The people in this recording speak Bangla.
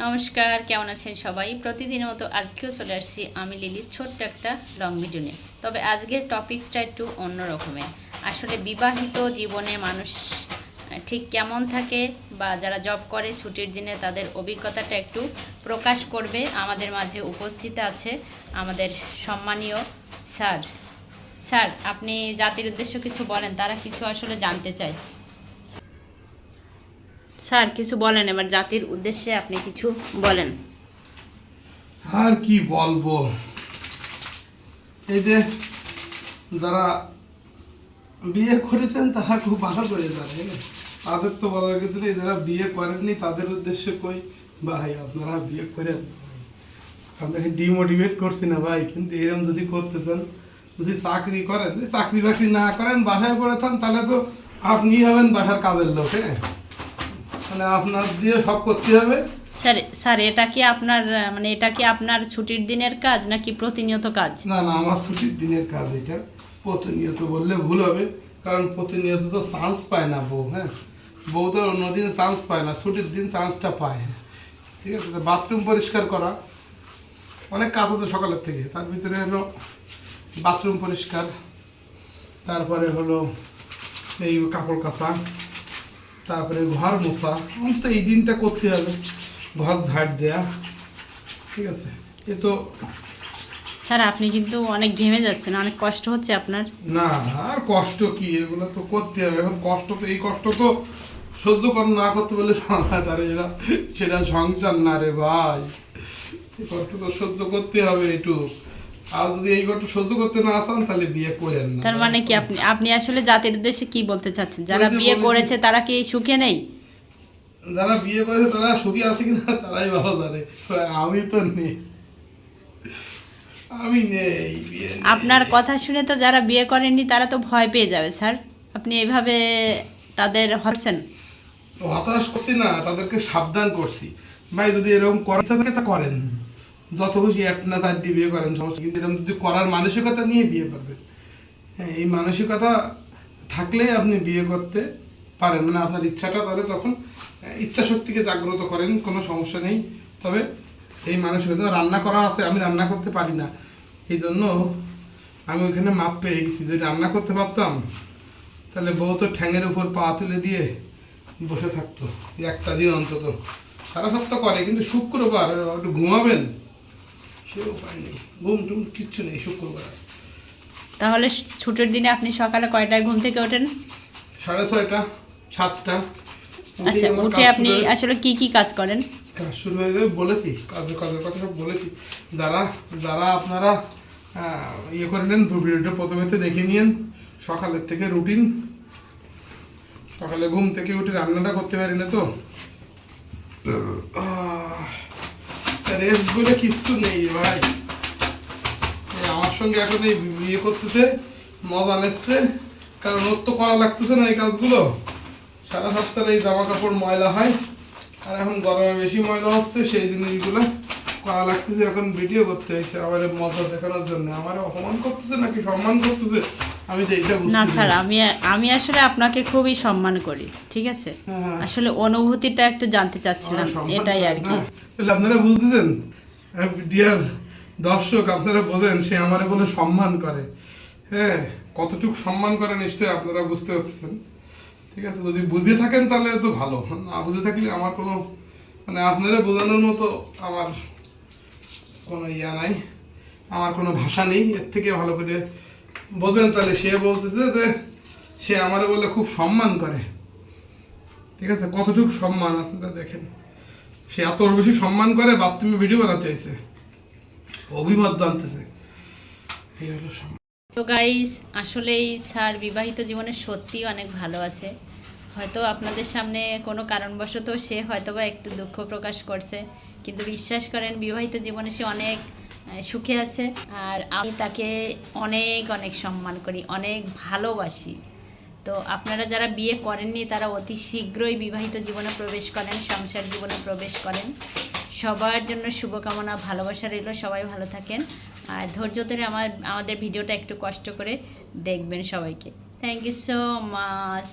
নমস্কার, কেমন আছেন সবাই? প্রতিদিনের মতো আজকেও চলে আসছি আমি লিলির ছোট্ট একটা লং ভিডিও নিয়ে। তবে আজকের টপিক্সটা একটু অন্য রকমের। আসলে বিবাহিত জীবনে মানুষ ঠিক কেমন থাকে বা যারা জব করে ছুটির দিনে তাদের অভিজ্ঞতাটা একটু প্রকাশ করবে। আমাদের মাঝে উপস্থিত আছে আমাদের সম্মানীয় স্যার। স্যার, আপনি জাতির উদ্দেশ্য কিছু বলেন, তারা কিছু আসলে জানতে চায়। স্যার কিছু বলেন এবার জাতির উদ্দেশ্যে আপনি কিছু বলেন। আর কি বলব? এই যে যারা বিয়ে করেছেন তারা খুব ভালো করে জানে তাদের তো বলা গেছে না, যারা বিয়ে করেননি তাদের উদ্দেশ্যে কই? ভাই আপনারা বিয়ে করেন। আপনাকে ডিমোটিভেট করছি না ভাই কিন্তু এরকম যদি করতে চান যদি চাকরি করেন যদি চাকরি বাকরি না করেন বাসায় পড়ে থান তাহলে তো আপনি হবেন বাসার কাজের লোক হ্যাঁ? মানে আপনার দিয়ে সব করতে হবে? স্যার স্যার এটা কি আপনার মানে এটা কি আপনার ছুটির দিনের কাজ নাকি প্রতিনিয়ত কাজ? না না আমার ছুটির দিনের কাজ এটা। প্রতিনিয়ত বললে ভুল হবে কারণ প্রতিনিয়ত তো চান্স পায় না বউ হ্যাঁ? বউ তো অন্যদিন চান্স পায় না ছুটির দিন চান্সটা পায় ঠিক আছে বাথরুম পরিষ্কার করা। অনেক কাজ আছে সকালের থেকে তার ভিতরে হলো বাথরুম পরিষ্কার তারপরে হলো এই কাপড় কাচা। তারপরে ঘর মোছা। অন্তত এই দিনটা করতে হবে। ঘর ঝাড় দেয়া। ঠিক আছে? এ তো স্যার আপনি কিন্তু অনেক ঘেমে যাচ্ছেন। অনেক কষ্ট হচ্ছে আপনার। না আর কষ্ট কি? এগুলো তো করতে হবে। এখন কষ্ট তো এই কষ্ট তো সহ্য কর না করতে পারলে তার সেটা সেটা সংসার না রে ভাই। কষ্ট তো সহ্য করতে হবে একটু। আর যদি এই সহ্য করতে না আসান তাহলে বিয়ে করেন না। তার মানে কি আপনি আপনি আসলে জাতির উদ্দেশ্যে কি বলতে চাচ্ছেন? যারা বিয়ে করেছে তারা কি সুখে নেই? যারা বিয়ে করেছে তারা সুখী আছে কিনা তারাই ভালো জানে। আমি তো নেই। আমি নেই আপনার কথা শুনে তো যারা বিয়ে করেননি তারা তো ভয় পেয়ে যাবে স্যার। আপনি এইভাবে তাদের হচ্ছেন? হতাশ করছি না তাদেরকে সাবধান করছি। ভাই যদি এরকম থাকে তা করেন। যত খুশি একটা না চারটি বিয়ে করেন সমস্যা কিন্তু এরকম যদি করার মানসিকতা নিয়ে বিয়ে করবেন। হ্যাঁ এই মানসিকতা থাকলেই আপনি বিয়ে করতে পারেন। মানে আপনার ইচ্ছাটা তাহলে তখন আহ, ইচ্ছা শক্তিকে জাগ্রত করেন কোনো সমস্যা নেই। তবে এই মানসিকতা রান্না করা আছে আমি রান্না করতে পারি না। এই জন্য আমি ওইখানে মাপ পেয়ে গেছি। যদি রান্না করতে পারতাম তাহলে বউ তো ঠ্যাঙের উপর পা তুলে দিয়ে বসে থাকতো। একটা দিন অন্তত। সারা সপ্তাহ করে কিন্তু শুক্রবার একটু ঘুমাবেন সে উপায় নেই ঘুম টুম কিচ্ছু নেই শুক্রবার। তাহলে ছুটির দিনে আপনি সকালে কয়টায় ঘুম থেকে ওঠেন? সাড়ে ছয়টা সাতটা। আচ্ছা উঠে আপনি আসলে কি কি কাজ করেন? কাজ শুরু হয়ে যাবে বলেছি কাজের কাজের কথা সব বলেছি। যারা যারা আপনারা ইয়ে করে নেন ভিডিওটা প্রথমে তো দেখে নিন সকালের থেকে রুটিন। সকালে ঘুম থেকে উঠে রান্নাটা করতে পারি না তো? রেস্ট বলে নেই ভাই। আমার সঙ্গে এখন এই বিয়ে করতেছে, মজা নিচ্ছে। কারণ ওর তো করা লাগতেছে না এই কাজগুলো। সারা সপ্তাহে এই জামা কাপড় ময়লা হয়। আর এখন গরমে বেশি ময়লা হচ্ছে, সেই জিনিসগুলো করা লাগতেছে এখন ভিডিও করতে হয়েছে আমার মজা দেখানোর জন্য। আমার অপমান করতেছে নাকি সম্মান করতেছে? আমি তো না স্যার আমি আমি আসলে আপনাকে খুবই সম্মান করি ঠিক আছে? হ্যাঁ। আসলে অনুভূতিটা একটু জানতে চাচ্ছিলাম এটাই আর কি। তাহলে আপনারা বুঝতেছেন? ডিয়ার দর্শক আপনারা বোঝেন সে আমারে বলে সম্মান করে। হ্যাঁ কতটুকু সম্মান করে নিশ্চয়ই আপনারা বুঝতে পারছেন ঠিক আছে যদি বুঝে থাকেন তাহলে তো ভালো না বুঝে থাকলে আমার কোনো মানে আপনারা বোঝানোর মতো আমার কোনো ইয়া নাই। আমার কোনো ভাষা নেই, এর থেকে ভালো করে বোঝেন তাহলে। সে বলতেছে যে, সে আমারে বলে খুব সম্মান করে। ঠিক আছে? কতটুকু সম্মান? আপনারা দেখেন। সে এত বেশি সম্মান করে, বাথরুমে ভিডিও বানাতে চাইছে। অভিমত জানতেছে। এই হলো সম্মান। তো গাইস আসলেই স্যার বিবাহিত জীবনে সত্যিই অনেক ভালো আছে। হয়তো আপনাদের সামনে কোনো কারণবশত সে হয়তোবা একটু দুঃখ প্রকাশ করছে, কিন্তু বিশ্বাস করেন বিবাহিত জীবনে সে অনেক সুখে আছে। আর আমি তাকে অনেক অনেক সম্মান করি, অনেক ভালোবাসি। তো আপনারা যারা বিয়ে করেননি, তারা অতি শীঘ্রই বিবাহিত জীবনে প্রবেশ করেন, সংসার জীবনে প্রবেশ করেন। সবার জন্য শুভকামনা, ভালোবাসা রইল। সবাই ভালো থাকেন। আর ধৈর্য ধরে আমার, আমাদের ভিডিওটা একটু কষ্ট করে দেখবেন সবাইকে। Thank you so much